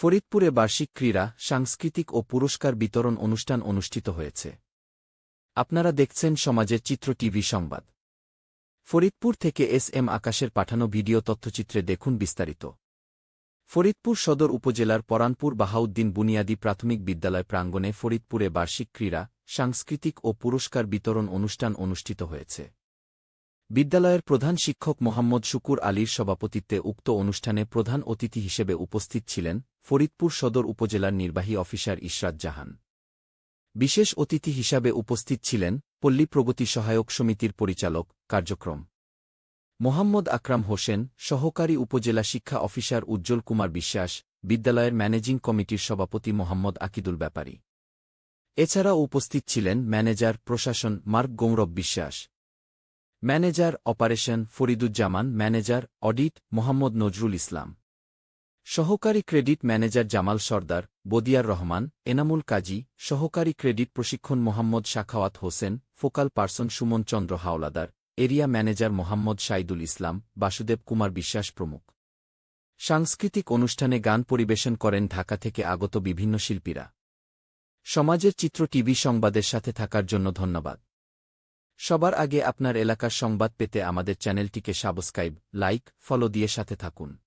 ফরিদপুরে বার্ষিক ক্রীড়া, সাংস্কৃতিক ও পুরস্কার বিতরণ অনুষ্ঠান অনুষ্ঠিত হয়েছে। আপনারা দেখছেন সমাজের চিত্র টিভি সংবাদ। ফরিদপুর থেকে এস এম আকাশের পাঠানো ভিডিও তথ্যচিত্রে দেখুন বিস্তারিত। ফরিদপুর সদর উপজেলার পরানপুর বাহাউদ্দিন বুনিয়াদী প্রাথমিক বিদ্যালয় প্রাঙ্গণে ফরিদপুরে বার্ষিক ক্রীড়া, সাংস্কৃতিক ও পুরস্কার বিতরণ অনুষ্ঠান অনুষ্ঠিত হয়েছে। বিদ্যালয়ের প্রধান শিক্ষক মোহাম্মদ শুকুর আলীর সভাপতিত্বে উক্ত অনুষ্ঠানে প্রধান অতিথি হিসেবে উপস্থিত ছিলেন ফরিদপুর সদর উপজেলার নির্বাহী অফিসার ইশরাত জাহান। বিশেষ অতিথি হিসাবে উপস্থিত ছিলেন পল্লী প্রগতি সহায়ক সমিতির পরিচালক কার্যক্রম। মোহাম্মদ আকরাম হোসেন, সহকারী উপজেলা শিক্ষা অফিসার উজ্জ্বল কুমার বিশ্বাস, বিদ্যালয়ের ম্যানেজিং কমিটির সভাপতি মোহাম্মদ আকিদুল ব্যাপারী। এছাড়াও উপস্থিত ছিলেন ম্যানেজার প্রশাসন mark Gourab Biswas. Manager operation Fariduzzaman, manager audit Mohammad Nazrul Islam. সহকারী ক্রেডিট ম্যানেজার জামাল সর্দার, বদিয়ার রহমান, এনামুল কাজী, সহকারী ক্রেডিট প্রশিক্ষণ Mohammad Shakhawat Hossain, focal person Suman Chandra Howlader, area manager Mohammad Saidul Islam, Basudeb Kumar Biswas প্রমুখ। সাংস্কৃতিক অনুষ্ঠানে গান পরিবেশন করেন ঢাকা থেকে আগত বিভিন্ন শিল্পীরা। সমাজের চিত্র টিভি সংবাদের সাথে থাকার জন্য ধন্যবাদ। সবার আগে আপনার এলাকার সংবাদ পেতে আমাদের চ্যানেলটিকে সাবস্ক্রাইব, লাইক, ফলো দিয়ে সাথে থাকুন।